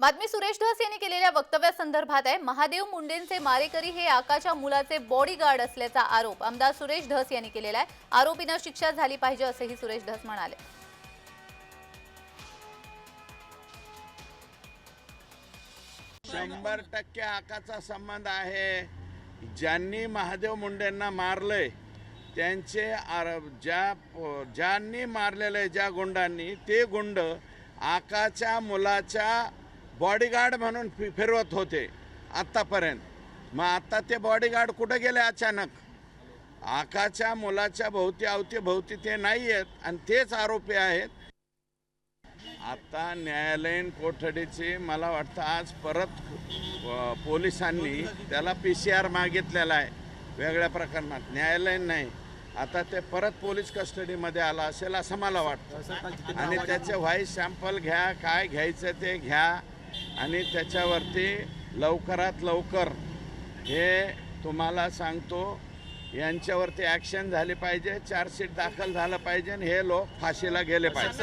बातमी सुरेश धस यांनी केलेल्या वक्तव्यासंदर्भात आहे. महादेव मुंडेंचे मारेकरी हे आकाच्या मुलाचे बॉडीगार्ड असल्याचा आरोप आमदार सुरेश धस यांनी केलेला आहे. आरोपींना शिक्षा झाली पाहिजे असेही सुरेश धस म्हणाले. शंभर टक्के आकाचा संबंध आहे. ज्यांनी महादेव मुंडेंना मारलंय त्यांचे आर- ज्या ज्यांनी मारलेले ज्या गुंडांनी ते गुंड आकाच्या मुलाच्या बॉडीगार्ड म्हणून फि- फिरवत होते. आत्तापर्यंत. मग आता ते बॉडीगार्ड कुठं गेले अचानक? आकाच्या मुलाच्या भोवती अवतीभोवती ते नाही आहेत आणि तेच आरोपी आहेत. आता न्यायालयीन कोठडीची मला वाटतं आज परत पोलिसांनी त्याला पी सी आर मागितलेला आहे. वेगळ्या प्रकरणात. न्यायालयीन नाही. आता ते परत पोलीस कस्टडीमध्ये आला असेल असं मला वाटतं. आणि त्याचे व्हाईस सॅम्पल घ्या काय घ्यायचं ते घ्या. आणि त्याच्यावरती लवकरात लवकर हे तुम्हाला सांगतो यांच्यावरती ॲक्शन झाली पाहिजे चार्जशीट दाखल झालं पाहिजे आणि हे लोक फाशीला गेले पाहिजे.